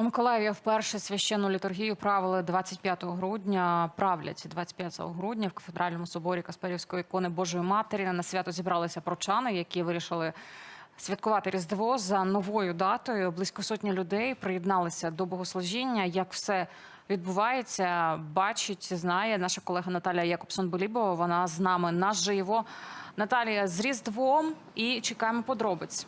У Миколаєві вперше священну літургію правили 25 грудня. Правлять 25 грудня в кафедральному соборі Касперівської ікони Божої Матері. На свято зібралися прочани, які вирішили святкувати Різдво за новою датою. Близько сотні людей приєдналися до богослужіння. Як все відбувається, бачить, знає наша колега Наталія Якобсон-Болібова. Вона з нами наживо. Наталія з Різдвом і чекаємо подробиць.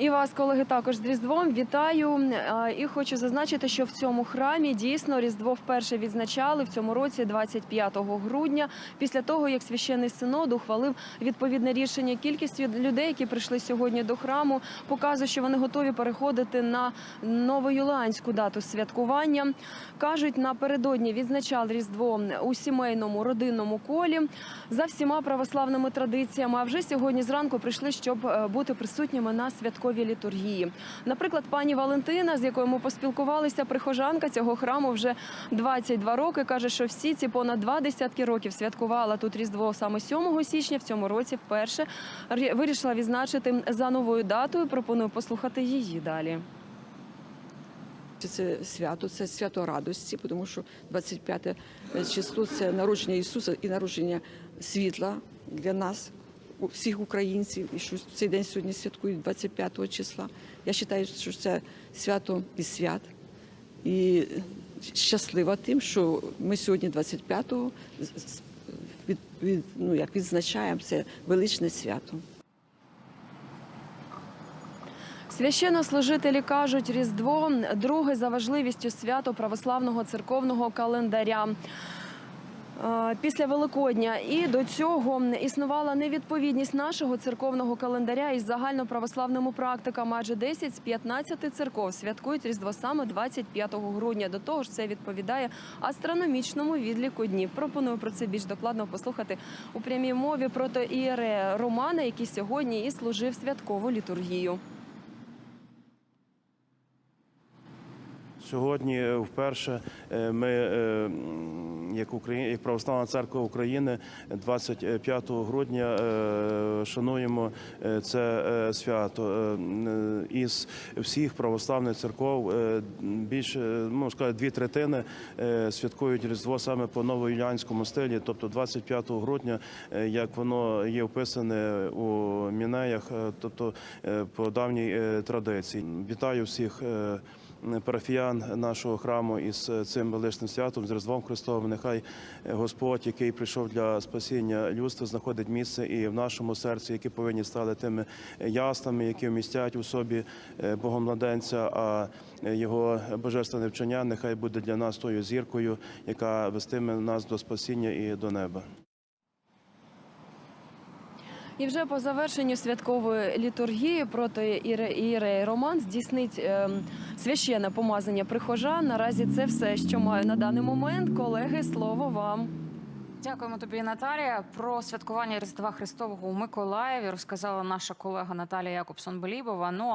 І вас, колеги, також з Різдвом вітаю. І хочу зазначити, що в цьому храмі дійсно Різдво вперше відзначали в цьому році, 25 грудня, після того як священний синод ухвалив відповідне рішення. Кількість людей, які прийшли сьогодні до храму, показує, що вони готові переходити на новоюліанську дату святкування. кажуть, напередодні відзначали Різдво у сімейному родинному колі за всіма православними традиціями. А вже сьогодні зранку прийшли, щоб е, бути присутніми на святковій літургії. Наприклад, пані Валентина, з якою ми поспілкувалися, прихожанка цього храму вже 22 роки, каже, що всі ці понад два десятки років святкувала тут Різдво саме 7 січня. В цьому році вперше вирішила відзначити за новою датою. Пропоную послухати її далі. Це свято, це свято радості, тому що 25 число це народження Ісуса і народження світла для нас, всіх українців. І що цей день сьогодні святкують 25 числа. Я вважаю, що це свято і свят. І щаслива тим, що ми сьогодні 25-го з- з- від, від, ну, як відзначаємо це величне свято. Священнослужителі кажуть, Різдво друге за важливістю свято православного церковного календаря. Е, Після Великодня і до цього існувала невідповідність нашого церковного календаря із загальноправославними практиками. Адже 10 з 15 церков святкують Різдво саме 25 грудня. До того ж, це відповідає астрономічному відліку днів. Пропоную про це більш докладно послухати у прямій мові проти ієрея Романа, який сьогодні і служив святкову літургію. Сьогодні е, вперше е, ми, е, як Україна, як Православна церква України, 25 грудня шануємо це свято. Із всіх православних церков більше можна сказати, дві третини святкують Різдво саме по новоюліанському стилі, тобто 25 грудня, як воно є вписане у мінеях, тобто по давній традиції. Вітаю всіх. Парафіян нашого храму із цим величним святом, з Різдвом Христовим. Нехай Господь, який прийшов для спасіння людства, знаходить місце і в нашому серці, які повинні стати тими яснами, які вмістять у собі е, Богомладенця, а його божественне вчення нехай буде для нас тою зіркою, яка вестиме нас до спасіння і до неба. І вже по завершенню святкової літургії проти Іре- Роман здійснить ем, священне помазання прихожан. Наразі це все, що маю на даний момент. Колеги, слово вам. Дякуємо тобі, Наталія. Про святкування Різдва Христового у Миколаєві розказала наша колега Наталія Якобсон-Белібова. Ну